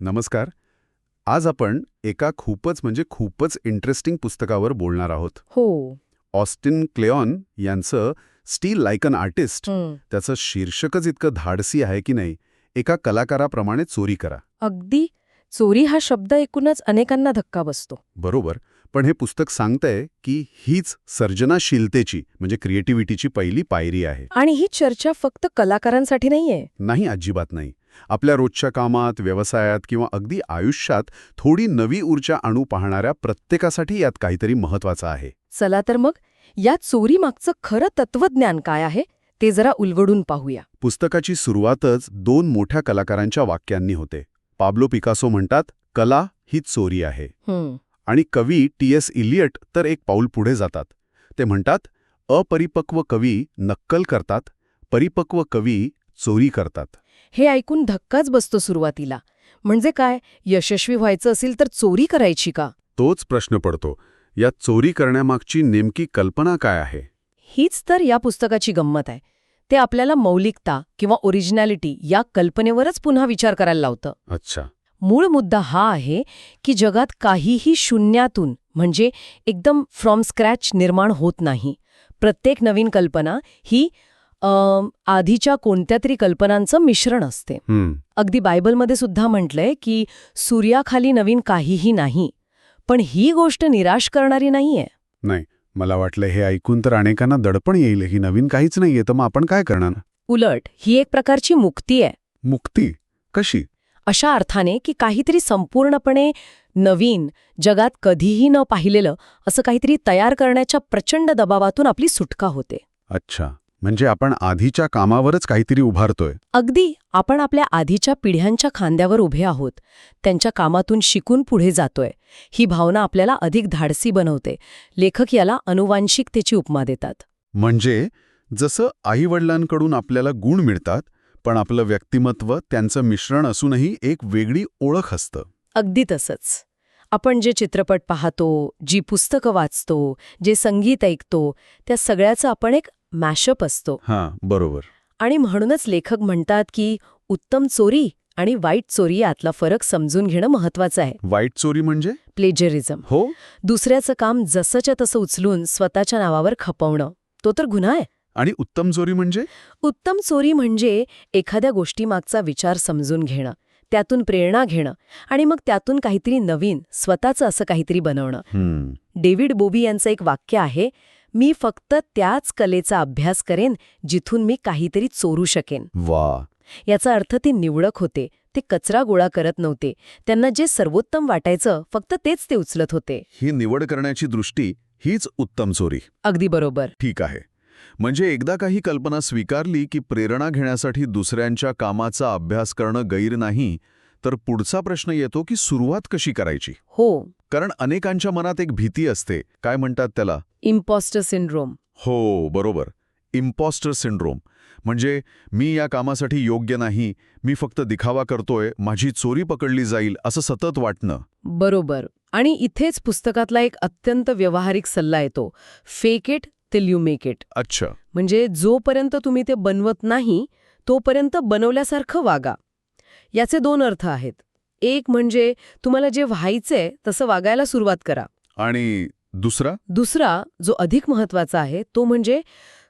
नमस्कार. आज आपण एका खूपच म्हणजे खूपच इंटरेस्टिंग पुस्तकावर बोलणार आहोत. हो. ऑस्टिन क्लेऑन यांचं स्टील लाईक अन आर्टिस्ट. त्याचं शीर्षकच इतकं धाडसी आहे की नाही एका कलाकाराप्रमाणे चोरी करा. अगदी. चोरी हा शब्द ऐकूनच अनेकांना धक्का बसतो. बरोबर. पण हे पुस्तक सांगतंय की हीच सर्जनाशीलतेची म्हणजे क्रिएटिव्हिटीची पहिली पायरी आहे. आणि ही चर्चा फक्त कलाकारांसाठी नाहीये. नाही अजिबात नाही. आपल्या रोजच्या कामात व्यवसायात किंवा अगदी आयुष्यात थोडी नवी ऊर्जा आणू पाहणाऱ्या प्रत्येकासाठी यात काहीतरी महत्वाचं आहे. चला तर मग या चोरी मागचं खरं तत्वज्ञान काय आहे ते जरा उलगडून पाहूया. पुस्तकाची सुरुवातच दोन मोठ्या कलाकारांच्या वाक्यांनी होते. पाब्लो पिकासो म्हणतात कला ही चोरी आहे. हं. आणि कवी टी एस इलियट तर एक पाऊल पुढे जातात. ते म्हणतात अपरिपक्व कवी नक्कल करतात परिपक्व कवी चोरी करतात. हे ऐकून धक्काच बसतो सुरुवातीला. म्हणजे काय? यशस्वी व्हायचं असेल तर चोरी करायची का? तोच प्रश्न पडतो. या चोरी करण्यामागची नेमकी कल्पना काय आहे? हीच तर या पुस्तकाची गंमत आहे. ते आपल्याला मौलिकता किंवा ओरिजिनॅलिटी या कल्पनेवरच पुन्हा विचार करायला लावतं. अच्छा. मूळ मुद्दा हा आहे की जगात काहीही शून्यातून म्हणजे एकदम फ्रॉम स्क्रॅच निर्माण होत नाही. प्रत्येक नवीन कल्पना ही आधीच्या कोणत्या तरी कल्पनांचं मिश्रण असते. अगदी बायबलमध्ये सुद्धा म्हटलंय की सूर्याखाली नवीन काहीही नाही पण ही गोष्ट निराश करणारी नाहीये. नाही मला वाटलं हे ऐकून तर अनेकांना दडपण येईल की नवीन काहीच नाहीये तर मग आपण काय करणार? उलट ही एक प्रकारची मुक्ती आहे. मुक्ती? कशी? अशा अर्थाने की काहीतरी संपूर्णपणे नवीन जगात कधीही न पाहिलेलं असं काहीतरी तयार करण्याच्या प्रचंड दबावातून आपली सुटका होते. अच्छा. म्हणजे आपण आधीच्या कामावरच काहीतरी उभारतोय. अगदी. आपण आपल्या आधीच्या पिढ्यांच्या खांद्यावर उभे आहोत. त्यांच्या कामातून शिकून पुढे जातोय. ही भावना आपल्याला अधिक धाडसी बनवते. लेखक याला अनुवांशिकतेची उपमा देतात. म्हणजे जसं आईवडिलांकडून आपल्याला गुण मिळतात पण आपलं व्यक्तिमत्व त्यांचं मिश्रण असूनही एक वेगळी ओळख असतं. अगदी तसंच. आपण जे चित्रपट पाहतो जी पुस्तकं वाचतो जे संगीत ऐकतो त्या सगळ्याचं आपण एक मॅशअप असतो. हां बरोबर. आणि म्हणूनच लेखक म्हणतात की उत्तम चोरी आणि वाईट चोरी यातला फरक समजून घेणं महत्वाचं आहे. वाईट चोरी म्हणजे? प्लेजरिझम हो. दुसऱ्याचं काम जसंच्या तसं उचलून स्वतःच्या नावावर खपवणं. तो तर गुन्हा आहे. आणि उत्तम चोरी म्हणजे? उत्तम चोरी म्हणजे एखाद्या गोष्टीमागचा विचार समजून घेणं त्यातून प्रेरणा घेणं आणि मग त्यातून काहीतरी नवीन स्वतःचं असं काहीतरी बनवणं. डेव्हिड बोबी यांचं एक वाक्य आहे मी फक्त त्याच कलेचा अभ्यास करेन जिथून मी काहीतरी चोरू शकेन. वा. याचा अर्थ ते निवडक होते ते कचरा गोळा करत नव्हते त्यांना जे सर्वोत्तम वाटायचं फक्त तेच ते उचलत होते. ही निवड करण्याची दृष्टी हीच उत्तम चोरी. अगदी बरोबर. ठीक आहे. म्हणजे एकदा काही कल्पना स्वीकारली की प्रेरणा घेण्यासाठी दुसऱ्यांच्या कामाचा अभ्यास करणं गैर नाही तर पुढचा प्रश्न येतो की सुरुवात कशी करायची? हो. कारण अनेकांच्या मनात एक भीती असते काय म्हणतात त्याला? इम्पॉस्टर सिंड्रोम हो बरोबर. इम्पॉस्टर सिंड्रोम म्हणजे मी या कामासाठी योग्य नाही मी फक्त दिखावा करतोय माझी चोरी पकडली जाईल असं सतत वाटणं. बरोबर. आणि इथेच पुस्तकातला एक अत्यंत व्यावहारिक सल्ला येतो. Fake it till you make it अच्छा. म्हणजे जोपर्यंत तुम्ही ते बनवत नाही तोपर्यंत बनवल्यासारखं वागा. याचे दोन अर्थ आहेत. एक म्हणजे तुम्हाला जे व्हायचंय तसं वागायला सुरुवात करा. आणि दुसरा? दुसरा जो अधिक महत्त्वाचा आहे तो म्हणजे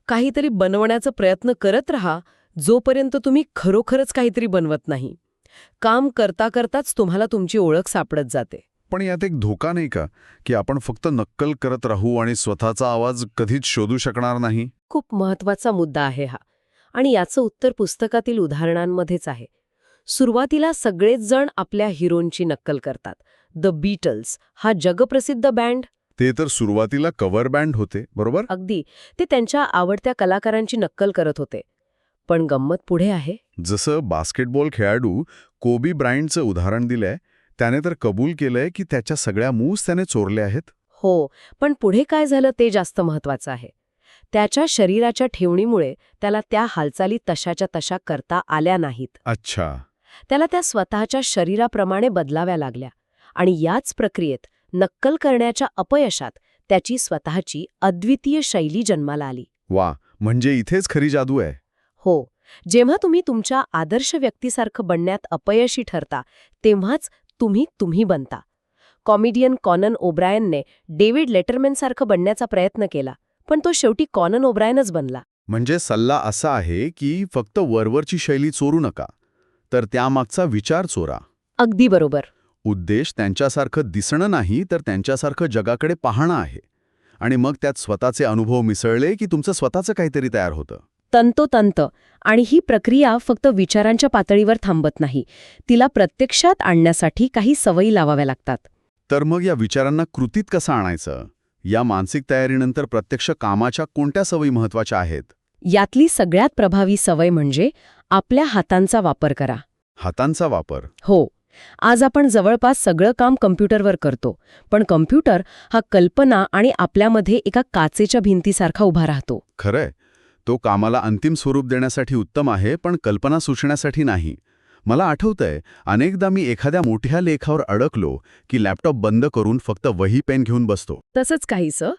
काहीतरी बनवण्याचा प्रयत्न करत राहा जोपर्यंत तुम्ही खरोखरच काहीतरी बनवत नाही. काम करता करताच तुम्हाला तुमची ओळख सापडत जाते. पण यात एक धोका नाही का की आपण फक्त नक्कल करत राहू आणि स्वतःचा आवाज कधीच शोधू शकणार नाही? खूप महत्त्वाचा मुद्दा आहे हा. आणि याचं उत्तर पुस्तकातील उदाहरणांमध्येच आहे. सुरुवातीला सगळेच जण आपल्या हिरोंची नक्कल करतात. द बीटल्स हा जगप्रसिद्ध बँड ते तर सुरुवातीला कव्हर बँड होते बरोबर? अगदी. ते त्यांच्या आवडत्या कलाकारांची नक्कल करत होते. पण गंमत पुढे आहे. जसं बास्केटबॉल खेळाडू कोबी ब्रायंटचं उदाहरण दिलंय त्याने तर कबूल केलंय की त्याच्या सगळ्या मूव्स त्याने चोरले आहेत. हो पण पुढे काय झालं ते जास्त महत्वाचं आहे. त्याच्या शरीराच्या ठेवणीमुळे त्याला त्या हालचाली तशाच्या तशा करता आल्या नाहीत. अच्छा. त्याला त्या स्वतःच्या शरीराप्रमाणे बदलाव्या लागल्या आणि याच प्रक्रियेत नक्कल करण्याच्या अपयशात त्याची स्वतःची अद्वितीय शैली जन्माला आली. वा म्हणजे इथेच खरी जादू आहे. हो जेव्हा तुम्ही तुमच्या आदर्श व्यक्तीसारखं बनण्यात अपयशी ठरता तेव्हाच तुम्ही तुम्ही बनता. कॉमेडियन कॉनन ओब्रायनने डेव्हिड लेटरमॅनसारखं बनण्याचा प्रयत्न केला पण तो शेवटी कॉनन ओब्रायनच बनला. म्हणजे सल्ला असा आहे की फक्त वरवरची शैली चोरू नका तर त्यामागचा विचार चोरा. अगदी बरोबर. उद्देश त्यांच्यासारखं दिसणं नाही तर त्यांच्यासारखं जगाकडे पाहणं आहे. आणि मग त्यात स्वतःचे अनुभव मिसळले की तुमचं स्वतःचं काहीतरी तयार होतं. तंतोतंत. आणि ही प्रक्रिया फक्त विचारांच्या पातळीवर थांबत नाही. तिला प्रत्यक्षात आणण्यासाठी काही सवयी लावाव्या लागतात. तर मग या विचारांना कृतीत कसं आणायचं? या मानसिक तयारीनंतर प्रत्यक्ष कामाच्या कोणत्या सवयी महत्त्वाच्या आहेत? यातली सगळ्यात प्रभावी सवय म्हणजे आपल्या हातांचा वापर करा. हातांचा वापर. हो. आज आपण जवळपास सगळं काम कम्प्युटरवर करतो पण कम्प्युटर हा कल्पना आणि आपल्यामध्ये एका काचेच्या भिंतीसारखा उभा राहतो. खरंय. तो कामाला अंतिम स्वरूप देण्यासाठी उत्तम आहे पण कल्पना सुचण्यासाठी नाही. मला आठवतंय अनेकदा मी एखाद्या मोठ्या लेखावर अडकलो की लॅपटॉप बंद करून फक्त वही पेन घेऊन बसतो. तसंच काहीसं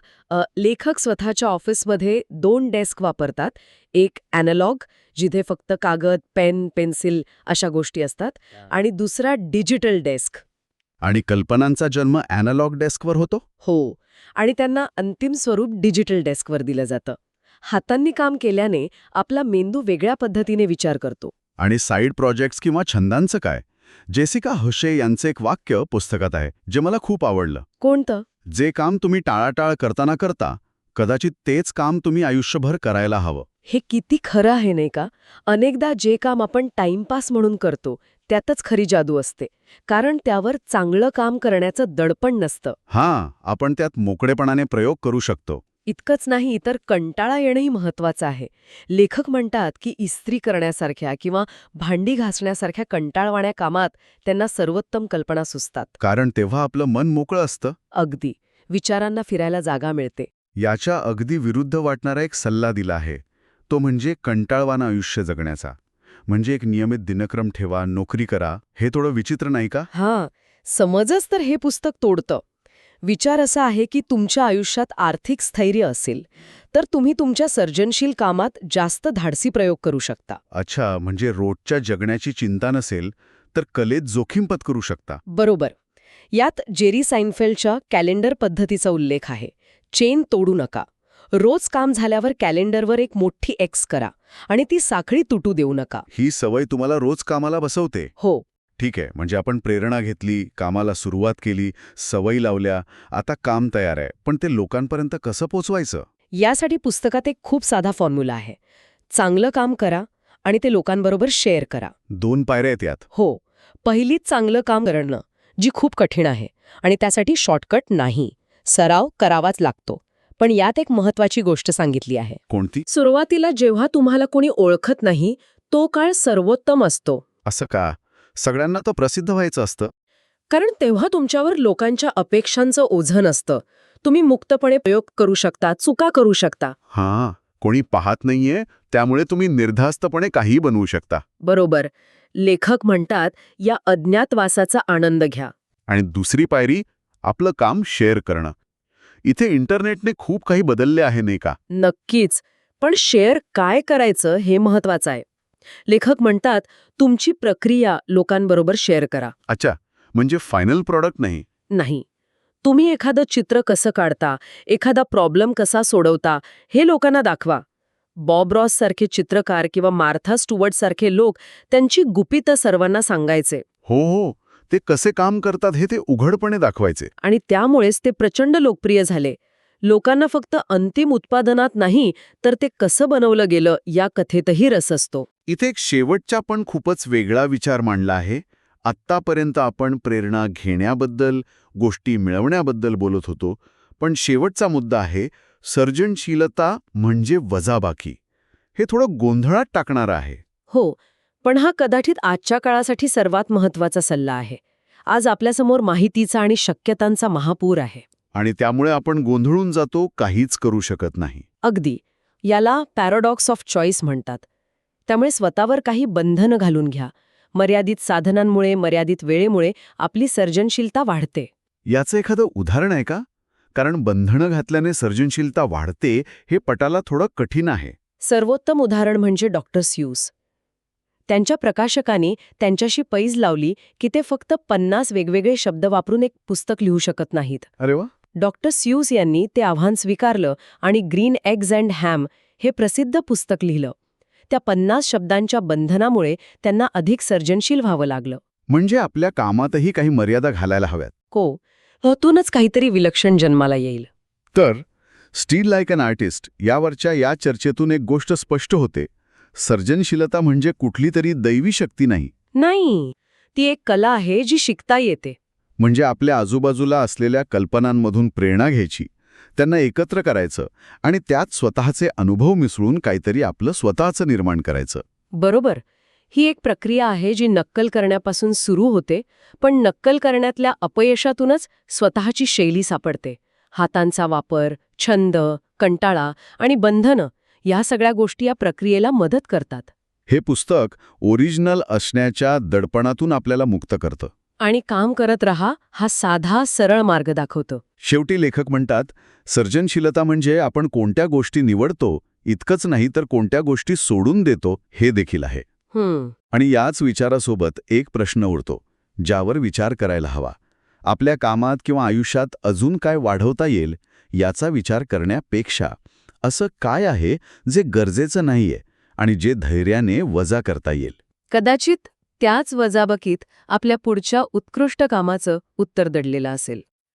लेखक स्वतःच्या ऑफिसमध्ये दोन डेस्क वापरतात एक ॲनालॉग जिथे फक्त कागद पेन पेन्सिल अशा गोष्टी असतात आणि दुसरा डिजिटल डेस्क. आणि कल्पनांचा जन्म अॅनालॉग डेस्कवर होतो? हो आणि त्यांना अंतिम स्वरूप डिजिटल डेस्कवर दिलं जातं. हातांनी काम केल्याने आपला मेंदू वेगळ्या पद्धतीने विचार करतो. आणि साईड प्रोजेक्ट्स किंवा छंदांचं काय? जेसिका हशे यांचं एक वाक्य पुस्तकात आहे जे मला खूप आवडलं. कोणतं? जे काम तुम्ही टाळाटाळ करताना करता कदाचित तेच काम तुम्ही आयुष्यभर करायला हवं. हे किती खरं आहे नाही का? अनेकदा जे काम आपण टाइमपास म्हणून करतो त्यातच खरी जादू असते. कारण त्यावर चांगलं काम करण्याचं दडपण नसतं. हां आपण त्यात मोकळेपणाने प्रयोग करू शकतो. इतकंच नाही तर कंटाळा येणंही महत्वाचं आहे. लेखक म्हणतात की इस्त्री करण्यासारख्या किंवा भांडी घासण्यासारख्या कंटाळवाण्या कामात त्यांना सर्वोत्तम कल्पना सुचतात. कारण तेव्हा आपलं मन मोकळं असतं. अगदी. विचारांना फिरायला जागा मिळते. याच्या अगदी विरुद्ध वाटणारा एक सल्ला दिला आहे. तो म्हणजे कंटाळवानं आयुष्य जगण्याचा. म्हणजे एक नियमित दिनक्रम ठेवा नोकरी करा हे थोडं विचित्र नाही का? हां. समजच तर हे पुस्तक तोडतं. विचार असा आहे की तुमच्या आयुष्यात आर्थिक स्थैर्य असेल तर तुम्ही तुमच्या सर्जनशील कामात जास्त धाडसी प्रयोग करू शकता. अच्छा म्हणजे रोजच्या जगण्याची चिंता नसेल तर कलेत जोखीम पत्करू शकता. बरोबर. यात जेरी साइनफेल्डच्या कॅलेंडर पद्धतीचा उल्लेख आहे. चेन तोडू नका. रोज काम झाल्यावर कॅलेंडरवर एक मोठी एक्स करा आणि ती साखळी तुटू देऊ नका. ही सवय तुम्हाला रोज कामाला बसवते. हो. ठीक आहे म्हणजे आपण प्रेरणा घेतली कामाला सुरुवात केली सवयी लावल्या आता काम तयार आहे. पण ते लोकांपर्यंत कसं पोचवायचं? यासाठी पुस्तकात एक खूप साधा फॉर्म्युला आहे. चांगलं काम करा आणि ते लोकांबरोबर शेअर करा. दोन पायऱ्या आहेत यात. हो पहिलीच चांगलं काम करणं जी खूप कठीण आहे आणि त्यासाठी शॉर्टकट नाही. सराव करावाच लागतो. पण यात एक महत्वाची गोष्ट सांगितली आहे. कोणती? सुरुवातीला जेव्हा तुम्हाला कोणी ओळखत नाही तो काळ सर्वोत्तम असतो. असं का? सगळ्यांना तर प्रसिद्ध व्हायचं असतं. कारण तेव्हा तुमच्यावर लोकांच्या अपेक्षांचं ओझं असतं तुम्ही मुक्तपणे प्रयोग करू शकता चुका करू शकता. हां कोणी पाहत नाहीये त्यामुळे तुम्ही निर्धास्तपणे काहीही बनवू शकता. बरोबर. लेखक म्हणतात या अज्ञातवासाचा आनंद घ्या. आणि दुसरी पायरी आपलं काम शेअर करणं. इथे इंटरनेटने खूप काही बदलले आहे नाही का? नक्कीच. पण शेअर काय करायचं हे महत्वाचं आहे. लेखक म्हणतात तुमची प्रक्रिया लोकांबरोबर शेअर करा. अच्छा म्हणजे फायनल प्रॉडक्ट नाही. नाही. तुम्ही एखादं चित्र कसं काढता एखादा प्रॉब्लेम कसा सोडवता हे लोकांना दाखवा. बॉब रॉस सारखे चित्रकार किंवा मार्था स्टुवर्ट सारखे लोक त्यांची गुपितं सर्वांना सांगायचे. हो हो ते कसे काम करतात हे ते उघडपणे दाखवायचे. आणि त्यामुळेच ते प्रचंड लोकप्रिय झाले. लोकांना फक्त अंतिम उत्पादनात नाही तर ते कसं बनवलं गेलं या कथेतही रस असतो. इथे एक शेवटचा पण खूपच वेगळा विचार मांडला आहे. आत्तापर्यंत आपण प्रेरणा घेण्याबद्दल गोष्टी मिळवण्याबद्दल बोलत होतो. पण शेवटचा मुद्दा आहे सर्जनशीलता म्हणजे वजाबाकी. हे थोडं गोंधळात टाकणारं आहे. हो पण हा कदाचित आजच्या काळासाठी सर्वात महत्त्वाचा सल्ला आहे. आज आपल्यासमोर माहितीचा आणि शक्यतांचा महापूर आहे. आणि त्यामुळे आपण गोंधळून जातो काहीच करू शकत नाही. अगदी. याला पॅराडॉक्स ऑफ चॉईस म्हणतात. त्यामुळे स्वतःवर काही बंधनं घालून घ्या. मर्यादित साधनांमुळे मर्यादित वेळेमुळे आपली सर्जनशीलता वाढते. याचं एखादं उदाहरण आहे का? कारण बंधनं घातल्याने सर्जनशीलता वाढते हे पटाला थोडं कठीण आहे. सर्वोत्तम उदाहरण म्हणजे डॉक्टर स्यूस. त्यांच्या प्रकाशकांनी त्यांच्याशी पैज लावली की ते फक्त पन्नास वेगवेगळे शब्द वापरून एक पुस्तक लिहू शकत नाहीत. अरे वा! डॉक्टर स्यूज यांनी ते आव्हान स्वीकारलं आणि ग्रीन एग्ज अँड हॅम हे प्रसिद्ध पुस्तक लिहिलं. त्या पन्नास शब्दांच्या बंधनामुळे त्यांना अधिक सर्जनशील व्हावं लागलं. म्हणजे आपल्या कामातही काही मर्यादा घालायला हव्यात. को ह्यातूनच काहीतरी विलक्षण जन्माला येईल. तर स्टील लाईक अन आर्टिस्ट यावरच्या या चर्चेतून एक गोष्ट स्पष्ट होते. सर्जनशीलता म्हणजे कुठली तरी दैवी शक्ती नाही. नाही. ती एक कला आहे जी शिकता येते. म्हणजे आपल्या आजूबाजूला असलेल्या कल्पनांमधून प्रेरणा घ्यायची. त्यांना एकत्र करायचं आणि त्यात स्वतःचे अनुभव मिसळून काहीतरी आपलं स्वतःचं निर्माण करायचं. बरोबर. ही एक प्रक्रिया आहे जी नक्कल करण्यापासून सुरू होते पण नक्कल करण्यातल्या अपयशातूनच स्वतःची शैली सापडते. हातांचा वापर छंद कंटाळा आणि बंधनं या सगळ्या गोष्टी या प्रक्रियेला मदत करतात. हे पुस्तक ओरिजिनल असण्याच्या दडपणातून आपल्याला मुक्त करतं. आणि काम करत रहा हा साधा सरळ मार्ग दाखवतो. शेवटी लेखक म्हणतात सर्जनशीलता म्हणजे आपण कोणत्या गोष्टी निवडतो इतकंच नाही तर कोणत्या गोष्टी सोडून देतो हे देखील आहे. आणि याच विचारासोबत एक प्रश्न उरतो ज्यावर विचार करायला हवा. आपल्या कामात किंवा आयुष्यात अजून काय वाढवता येईल याचा विचार करण्यापेक्षा असं काय आहे जे गरजेचं नाहीये आणि जे धैर्याने वजा करता येईल? कदाचित त्याच वजाबकीत आपल्या पुढच्या उत्कृष्ट कामाचं उत्तर दडलेलं असेल.